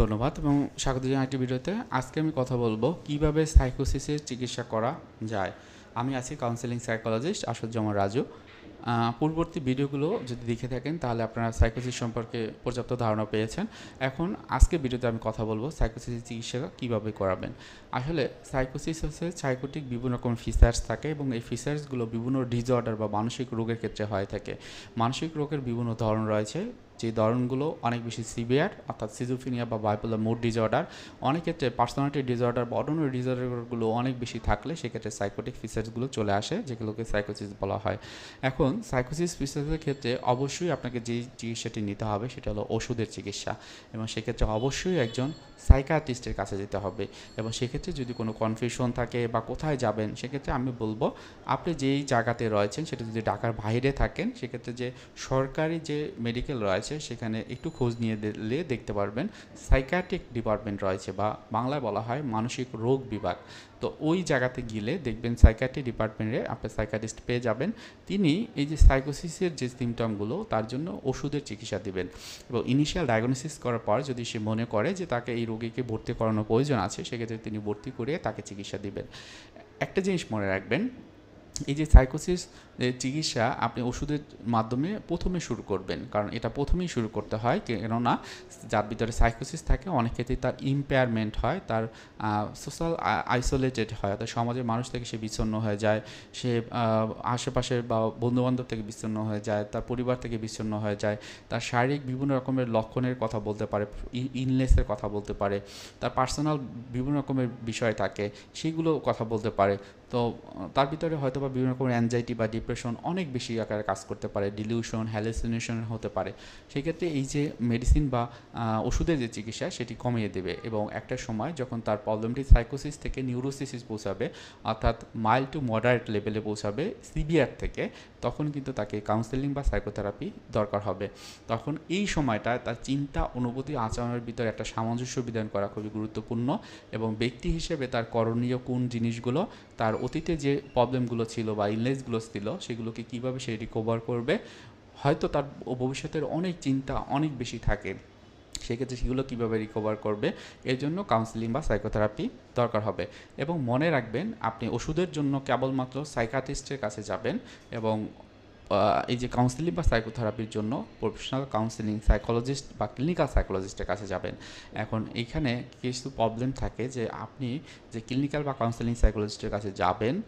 ধন্যবাদ এবং স্বাগত জানাই একটি ভিডিওতে। আজকে আমি কথা বলব কীভাবে সাইকোসিসের চিকিৎসা করা যায়। আমি আছি কাউন্সেলিং সাইকোলজিস্ট আশুজ্জামান রাজু। পূর্ববর্তী ভিডিওগুলো যদি দেখে থাকেন, তাহলে আপনারা সাইকোসিস সম্পর্কে পর্যাপ্ত ধারণা পেয়েছেন। এখন আজকে ভিডিওতে আমি কথা বলব সাইকোসিসের চিকিৎসা কীভাবে করাবেন। আসলে সাইকোসিস হচ্ছে সাইকোটিক বিভিন্ন রকম ফিচার্স থাকে এবং এই ফিচার্সগুলো বিভিন্ন ডিসঅর্ডার বা মানসিক রোগের ক্ষেত্রে হয়ে থাকে। মানসিক রোগের বিভিন্ন ধরন রয়েছে। যে ধরনগুলো অনেক বেশি সিভিয়ার, অর্থাৎ সিজোফিনিয়া বা বাইপোলার মুড ডিসঅর্ডার অনেক ক্ষেত্রে পার্সোনালিটি ডিসঅর্ডার বা অন্য ডিসঅর্ডারগুলো অনেক বেশি থাকলে সেক্ষেত্রে সাইকোটিক ফিচার্সগুলো চলে আসে, যেগুলোকে সাইকোসিস বলা হয়। এখন সাইকোসিস ফিচার্সের ক্ষেত্রে অবশ্যই আপনাকে যে চিকিৎসাটি নিতে হবে সেটা হলো ওষুধের চিকিৎসা এবং সেক্ষেত্রে অবশ্যই একজন সাইকাটিস্টের কাছে যেতে হবে এবং সেক্ষেত্রে যদি কোনো কনফিউশন থাকে বা কোথায় যাবেন সেক্ষেত্রে আমি বলব আপনি যেই জায়গাতে রয়েছেন সেটা যদি ঢাকার বাইরে থাকেন সেক্ষেত্রে যে সরকারি যে মেডিকেল রয়েছে সেখানে একটু খোঁজ নিয়ে দিলে দেখতে পারবেন সাইকাটিক ডিপার্টমেন্ট রয়েছে বা বাংলায় বলা হয় মানসিক রোগ বিভাগ। তো ওই জায়গাতে গেলে দেখবেন সাইকাট্রি ডিপার্টমেন্টে আপনি সাইকাটিস্ট পেয়ে যাবেন। তিনি এই যে সাইকোসিসের যে সিমটমগুলো তার জন্য ওষুধের চিকিৎসা দিবেন। এবং ইনিশিয়াল ডায়াগনোসিস করার পর যদি সে মনে করে যে তাকে এই রোগীকে ভর্তি করানোর প্রয়োজন আছে, সেক্ষেত্রে তিনি ভর্তি করে তাকে চিকিৎসা দিবেন। একটা জিনিস মনে রাখবেন এই যে সাইকোসিস চিকিৎসা আপনি ওষুধের মাধ্যমে প্রথমে শুরু করবেন। কারণ এটা প্রথমেই শুরু করতে হয়, কেননা যার ভিতরে সাইকোসিস থাকে, অনেক ক্ষেত্রেই তার ইম্পেয়ারমেন্ট হয়, তার সোশ্যাল আইসোলেটেড হয়, অর্থাৎ সমাজের মানুষ থেকে সে বিচ্ছন্ন হয়ে যায়, সে আশেপাশের বা বন্ধুবান্ধব থেকে বিচ্ছিন্ন হয়ে যায়, তার পরিবার থেকে বিচ্ছন্ন হয়ে যায়, তার শারীরিক বিভিন্ন রকমের লক্ষণের কথা বলতে পারে ইলনেসের কথা বলতে পারে, তার পার্সোনাল বিভিন্ন রকমের বিষয় থাকে, সেগুলো কথা বলতে পারে। তো তার ভিতরে হয়তো বা বিভিন্ন রকমের অ্যাংজাইটি বা ডিপ্রেশন অনেক বেশি আকারে কাজ করতে পারে ডিলিউশন হ্যালুসিনেশন হতে পারে। সেক্ষেত্রে এই যে মেডিসিন বা ওষুধের যে চিকিৎসা, সেটি কমিয়ে দেবে এবং একটা সময় যখন তার প্রবলেমটি সাইকোসিস থেকে নিউরোসিসিস পৌঁছাবে, অর্থাৎ মাইল্ড টু মডারেট লেভেলে পৌঁছাবে সিভিয়ার থেকে, তখন কিন্তু তাকে কাউন্সেলিং বা সাইকোথেরাপি দরকার হবে। তখন এই সময়টা তার চিন্তা, অনুভূতি আচরণের ভিতরে একটা সামঞ্জস্য বিধান করা খুবই গুরুত্বপূর্ণ এবং ব্যক্তি হিসেবে তার করণীয় কোন জিনিসগুলো তার অতীতে যে প্রবলেমগুলো ছিল বা ইলনেসগুলো ছিল, সেগুলোকে কীভাবে সে রিকভার করবে, হয়তো তার ভবিষ্যতের অনেক চিন্তা অনেক বেশি থাকে। সেক্ষেত্রে সেগুলো কীভাবে রিকভার করবে, এর জন্য কাউন্সিলিং বা সাইকোথেরাপি দরকার হবে। এবং মনে রাখবেন, আপনি ওষুধের জন্য কেবলমাত্র সাইকাটিস্টের কাছে যাবেন এবং এই যে কাউন্সিলিং বা সাইকোথেরাপির জন্য প্রফেশনাল কাউন্সিলিং সাইকোলজিস্ট বা ক্লিনিক্যাল সাইকোলজিস্টের কাছে যাবেন। এখন এইখানে কিছু প্রবলেম থাকে যে আপনি যে ক্লিনিক্যাল বা কাউন্সিলিং সাইকোলজিস্টের কাছে যাবেন,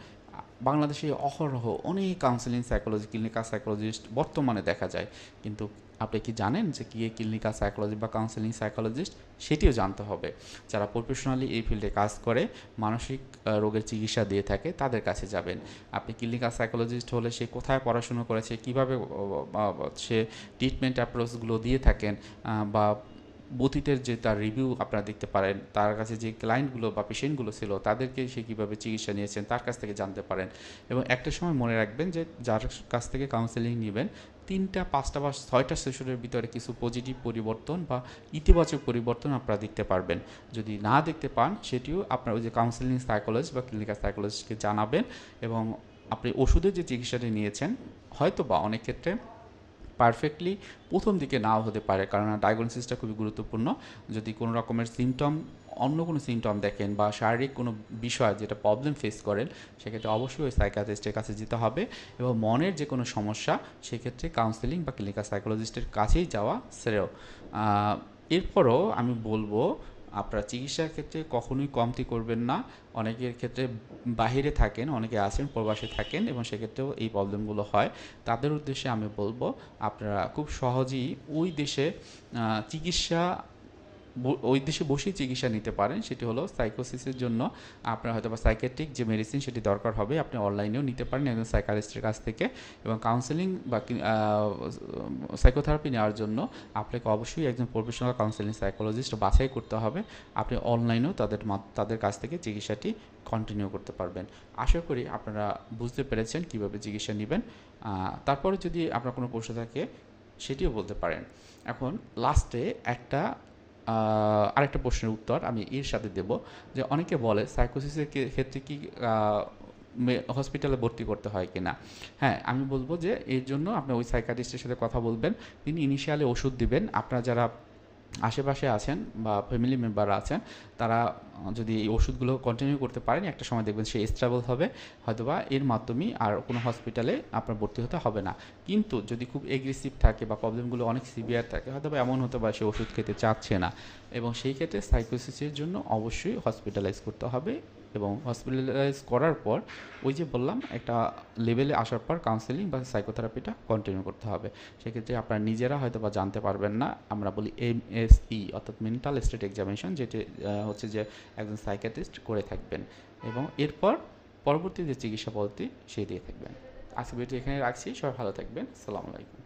বাংলাদেশে অহরহ অনেক কাউন্সিলিং সাইকোলজি ক্লিনিক্যাল সাইকোলজিস্ট বর্তমানে দেখা যায়। কিন্তু আপনি কি জানেন যে কি ক্লিনিক্যাল সাইকোলজি বা কাউন্সিলিং সাইকোলজিস্ট সেটিও জানতে হবে। যারা প্রফেশনালি এই ফিল্ডে কাজ করে, মানসিক রোগের চিকিৎসা দিয়ে থাকে, তাদের কাছে যাবেন। আপনি ক্লিনিক্যাল সাইকোলজিস্ট হলে সে কোথায় পড়াশুনো করেছে, কীভাবে সে ট্রিটমেন্ট অ্যাপ্রোচগুলো দিয়ে থাকেন বা অতীতের যে তার রিভিউ আপনারা দেখতে পারেন, তার কাছে যে ক্লায়েন্টগুলো বা পেশেন্টগুলো ছিল, তাদেরকে সে কীভাবে চিকিৎসা নিয়েছেন, তার কাছ থেকে জানতে পারেন। এবং একটা সময় মনে রাখবেন যে, যার কাছ থেকে কাউন্সেলিং নেবেন তিনটা, পাঁচটা বা ছয়টা সেশনের ভিতরে কিছু পজিটিভ পরিবর্তন বা ইতিবাচক পরিবর্তন আপনারা দেখতে পারবেন। যদি না দেখতে পান, সেটিও আপনার ওই যে কাউন্সিলিং সাইকোলজি বা ক্লিনিক্যাল সাইকোলজিস্টকে জানাবেন এবং আপনি ওষুধের যে চিকিৎসাটি নিয়েছেন হয়তো বা অনেক ক্ষেত্রে পারফেক্টলি প্রথম দিকে নাও হতে পারে কারণ ডায়াগনোসিসটা খুবই গুরুত্বপূর্ণ। যদি কোনো রকমের সিমটম অন্য কোনো সিমটম দেখেন বা শারীরিক কোনো বিষয় যেটা প্রবলেম ফেস করেন, সেক্ষেত্রে অবশ্যই সাইকাটিস্টের কাছে যেতে হবে এবং মনের যে কোনো সমস্যা, সেক্ষেত্রে কাউন্সেলিং বা ক্লিনিক্যাল সাইকোলজিস্টের কাছেই যাওয়া শ্রেয়। এরপরও আমি বলব আপনারা চিকিৎসার ক্ষেত্রে কখনোই কমতি করবেন না। অনেকের ক্ষেত্রে বাহিরে থাকেন, অনেকে আছেন, প্রবাসে থাকেন এবং সেক্ষেত্রেও এই প্রবলেমগুলো হয়। তাদের উদ্দেশ্যে আমি বলব, আপনারা খুব সহজেই ওই দেশে চিকিৎসা ওই দেশে বসেই চিকিৎসা নিতে পারেন। সেটি হলো সাইকোসিসের জন্য আপনার হয়তো বা সাইকেট্রিক যে মেডিসিন সেটি দরকার হবে, আপনি অনলাইনেও নিতে পারেন একজন সাইকালিস্টের কাছ থেকে এবং কাউন্সেলিং বা সাইকোথেরাপি নেওয়ার জন্য আপনাকে অবশ্যই একজন প্রফেশনাল কাউন্সেলিং সাইকোলজিস্ট বাছাই করতে হবে। আপনি অনলাইনেও তাদের তাদের কাছ থেকে চিকিৎসাটি কন্টিনিউ করতে পারবেন। আশা করি আপনারা বুঝতে পেরেছেন কীভাবে চিকিৎসা নেবেন। তারপরে যদি আপনার কোনো প্রশ্ন থাকে, সেটিও বলতে পারেন। এখন লাস্টে একটা আরেকটা প্রশ্নের উত্তর আমি এর সাথে দেব, যে অনেকে বলে সাইকোসিসের ক্ষেত্রে কি হসপিটালে ভর্তি করতে হয় কি না হ্যাঁ আমি বলব যে এর জন্য আপনি ওই সাইকাটিস্টের সাথে কথা বলবেন, তিনি ইনিশিয়ালি ওষুধ দিবেন। আপনার যারা আশেপাশে আছেন বা ফ্যামিলি মেম্বার আছেন, তারা যদি এই ওষুধগুলো কন্টিনিউ করতে পারেন, একটা সময় দেখবেন সে স্ট্রাবল হবে, হয়তোবা এর মাধ্যমেই আর কোনো হসপিটালে আপনার ভর্তি হতে হবে না। কিন্তু যদি খুব এগ্রেসিভ থাকে বা প্রবলেমগুলো অনেক সিভিয়ার থাকে হয়তো বা এমন হতে পারে সে ওষুধ খেতে চাচ্ছে না। এবং সেই ক্ষেত্রে সাইকোসিসের জন্য অবশ্যই হসপিটালাইজ করতে হবে। এবং হসপিটালাইজ করার পর ওই যে বললাম, একটা লেভেলে আসার পর কাউন্সেলিং বা সাইকোথেরাপিটা কন্টিনিউ করতে হবে। সেক্ষেত্রে আপনারা নিজেরা হয়তো বা জানতে পারবেন না। আমরা বলি এম এস ই অর্থাৎ মেন্টাল স্টেট এক্সামিনেশন যেটি হচ্ছে যে একজন সাইকিয়াট্রিস্ট করে থাকবেন এবং এরপর পরবর্তী যে চিকিৎসা পদ্ধতি সেই দিয়ে থাকবেন। আজকে ভিডিও এখানে রাখছি। সবাই ভালো থাকবেন। আসসালামু আলাইকুম।